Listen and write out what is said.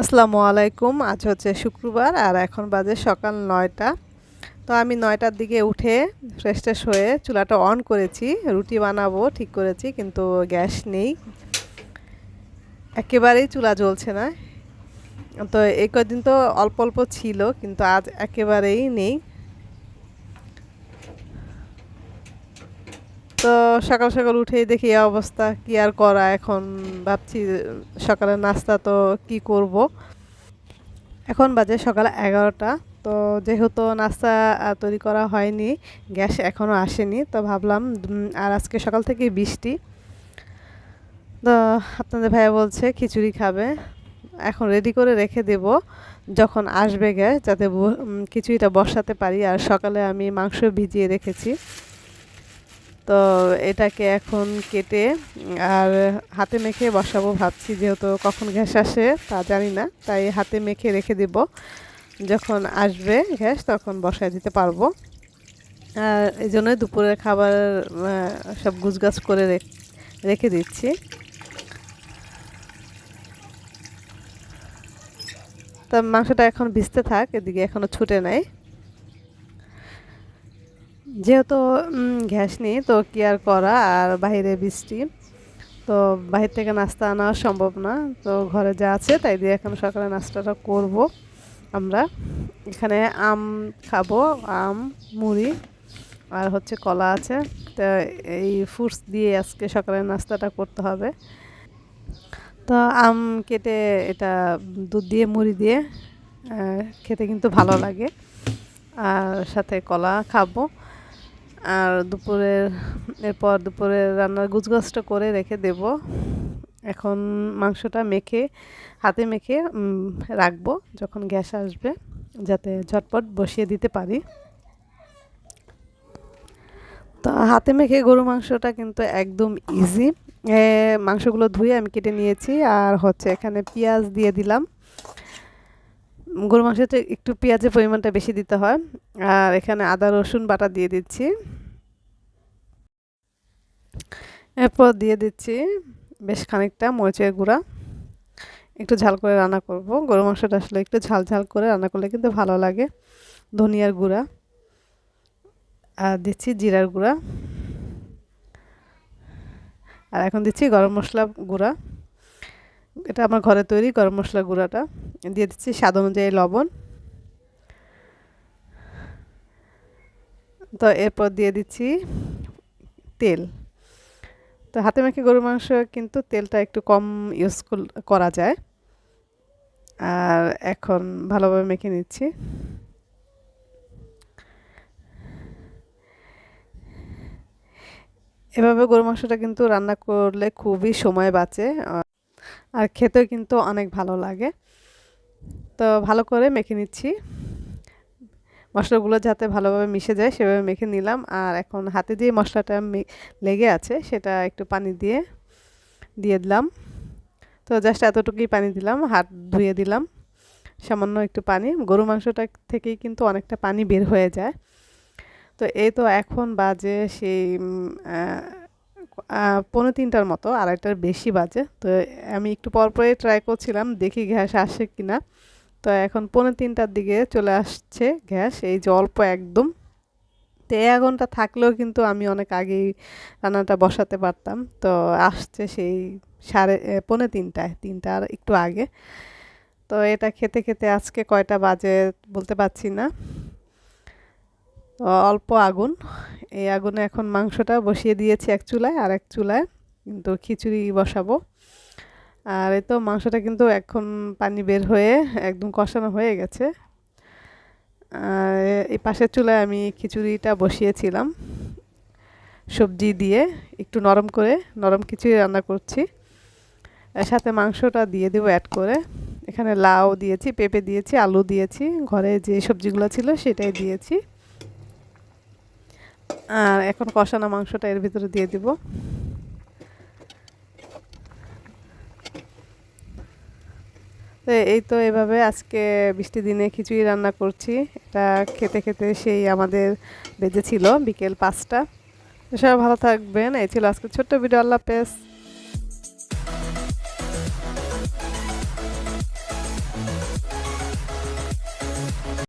আসসালামু আলাইকুম। আজ হচ্ছে শুক্রবার আর এখন বাজে সকাল নয়টা। তো আমি নয়টার দিকে উঠে ফ্রেশ ট্রেশ হয়ে চুলাটা অন করেছি, রুটি বানাবো, ঠিক করেছি, কিন্তু গ্যাস নেই। একেবারেই চুলা জ্বলছে না। তো এই কদিন তো অল্প অল্প ছিল, কিন্তু আজ একেবারেই নেই। তো সকাল সকাল উঠেই দেখি অবস্থা, কি আর করা এখন? ভাবছি সকালের নাস্তা তো কি করব? এখন বাজে সকাল এগারোটা, তো যেহেতু নাস্তা তৈরি করা হয়নি, গ্যাস এখনও আসেনি, তো ভাবলাম আর আজকে সকাল থেকে বৃষ্টি। তো আপনাদের ভাইয়া বলছে খিচুড়ি খাবে, এখন রেডি করে রেখে দেব, যখন আসবে গ্যাস, যাতে খিচুড়িটা বসাতে পারি, আর সকালে আমি মাংস ভিজিয়ে রেখেছি। তো এটাকে এখন কেটে, আর হাতে মেখে বসাবো ভাবছি, যেহেতু কখন গ্যাস আসে তা জানি না, তাই হাতে মেখে রেখে দেব। যখন আসবে গ্যাস, তখন বসায় দিতে পারব। আর এই জন্যই দুপুরের খাবার সব গুছগাছ করে রেখ- দিচ্ছি। তা মাংসটা এখন ভিজতে থাক, এদিকে এখনও ছুটে নাই। যেহেতু গ্যাস নেই, তো কি আর করা? আর বাইরে বৃষ্টি। তো বাহির থেকে নাস্তা আনা সম্ভব না। তো ঘরে যা আছে তাই দিয়ে এখন সকালে নাস্তাটা করব আমরা। এখানে আম খাব, আম, মুড়ি আর হচ্ছে কলা আছে। তো এই ফ্রুটস দিয়ে আজকে সকালে নাস্তাটা করতে হবে। তো আম কেটে এটা দুধ দিয়ে, মুড়ি দিয়ে খেতে কিন্তু ভালো লাগে। আর সাথে কলা খাব। আর দুপুরের এরপর দুপুরে রান্নার গুছগাছটা করে রেখে দেব। এখন মাংসটা মেখে, হাতে মেখে রাখব যখন গ্যাস আসবে, যাতে ঝটপট বসিয়ে দিতে পারি। তো হাতে মেখে গরু মাংসটা কিন্তু একদম ইজি মাংসগুলো ধুয়ে আমি কেটে নিয়েছি, আর হচ্ছে এখানে পেঁয়াজ দিয়ে দিলাম। গরু মাংসতে একটু পেঁয়াজের পরিমাণটা বেশি দিতে হয়। আর এখানে আদা, রসুন বাটা দিয়ে দিচ্ছি। এরপর দিয়ে দিচ্ছি বেশ খানিকটা মরিচের গুঁড়া। একটু ঝাল করে রান্না করব। গরু মাংসটা আসলে একটু ঝাল ঝাল করে রান্না করলে কিন্তু ভালো লাগে। ধনিয়ার গুঁড়া। আর দিচ্ছি জিরার গুঁড়া। আর এখন দিচ্ছি গরম মশলা গুঁড়া। এটা আমার ঘরে তৈরি, গরম মশলা গুঁড়াটা। দিয়ে দিচ্ছি স্বাদ অনুযায়ী লবণ। তো এরপর দিয়ে দিচ্ছি তেল। তো হাতে মেখে গরুর মাংস কিন্তু তেলটা একটু কম ইউজ করা যায়। আর এখন ভালোভাবে মেখে নিচ্ছি। এভাবে গরু মাংসটা কিন্তু রান্না করলে খুবই সময় বাঁচে। আর খেতেও কিন্তু অনেক ভালো লাগে। তো ভালো করে মেখে নিচ্ছি। মশলাগুলো যাতে ভালোভাবে মিশে যায় সেভাবে মেখে নিলাম। আর এখন হাতে দিয়ে মশলাটা লেগে আছে সেটা একটু পানি দিয়ে দিয়ে দিলাম। তো জাস্ট এতটুকুই পানি দিলাম, হাত ধুয়ে দিলাম। সামান্য একটু পানি। গরু মাংসটা থেকেই কিন্তু অনেকটা পানি বের হয়ে যায়। তো এই তো এখন বাজে সেই পৌনে তিনটার মতো, আড়াইটার বেশি বাজে। তো আমি একটু পর পরে ট্রাই করছিলাম, দেখি গ্যাস আসে কি না তো এখন পৌনে তিনটার দিকে চলে আসছে গ্যাস, এই যে অল্প একদম। তো এক ঘণ্টা থাকলেও কিন্তু আমি অনেক আগেই রান্নাটা বসাতে পারতাম। তো আসছে সেই সাড়ে পৌনে তিনটায়, তিনটার একটু আগে। তো এটা খেতে খেতে আজকে কয়টা বাজে বলতে পারছি না। অল্প আগুন। এই আগুনে এখন মাংসটা বসিয়ে দিয়েছি এক চুলায় আর এক চুলায়, কিন্তু খিচুড়ি বসাবো। আর এই তো মাংসটা কিন্তু এখন পানি বের হয়ে একদম কষানো হয়ে গেছে। আর এই পাশের চুলায় আমি খিচুড়িটা বসিয়েছিলাম সবজি দিয়ে, একটু নরম করে, নরম খিচুড়ি রান্না করছি। সাথে মাংসটা দিয়ে দেবো অ্যাড করে। এখানে লাউ দিয়েছি, পেঁপে দিয়েছি, আলু দিয়েছি, ঘরে যে সবজিগুলো ছিল সেটাই দিয়েছি। আর এখন কষানো মাংসটা এর ভিতরে দিয়ে দিব। তো এই তো এভাবে আজকে বৃষ্টি দিনে খিচুড়ি রান্না করছি। এটা খেতে খেতে সেই আমাদের বেজেছিল বিকেল পাঁচটা। সবাই ভালো থাকবেন। এই ছিল আজকে ছোট্ট ভিডিও। আল্লাহ হাফেজ।